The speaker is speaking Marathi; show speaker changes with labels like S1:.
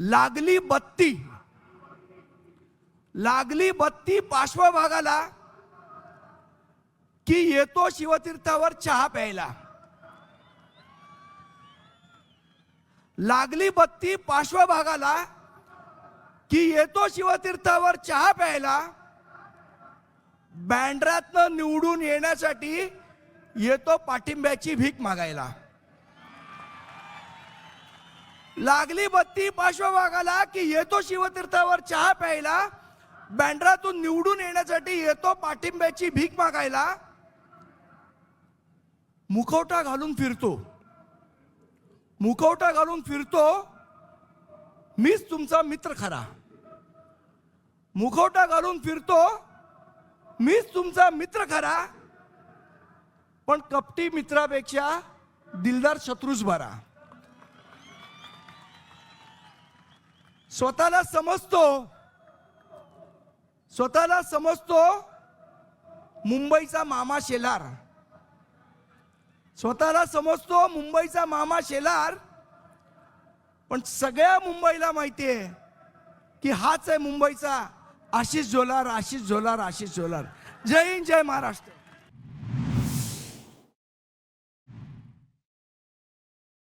S1: लागली बत्ती. लागली बत्ती पार्श्वभागाला की येतो शिवतीर्थावर चहा प्यायला. लागली बत्ती पार्श्वभागाला की येतो शिवतीर्थावर चहा प्यायला बँड्रातनं निवडून येण्यासाठी येतो पाठिंब्याची भीक मागायला. लागली बत्ती पार्श्वभागाला की येतो शिवतीर्थावर चहा प्यायला बँड्रातून निवडून येण्यासाठी येतो पाठिंब्याची भीक मागायला. मुखवटा घालून फिरतो. मुखवटा घालून फिरतो मीच तुमचा मित्र खरा. मुखवटा घालून फिरतो मीच तुमचा मित्र खरा. पण कपटी मित्रापेक्षा दिलदार शत्रूच बरा. स्वतःला समजतो. स्वतःला समजतो. मुंबईचा मामा शेलार. स्वतःला समजतो मुंबईचा मामा शेलार. पण सगळ्या मुंबईला माहिती आहे की हाच आहे मुंबईचा आशिष झोलार आशिष झोलार आशिष झोलार. जय हिंद जय महाराष्ट्र.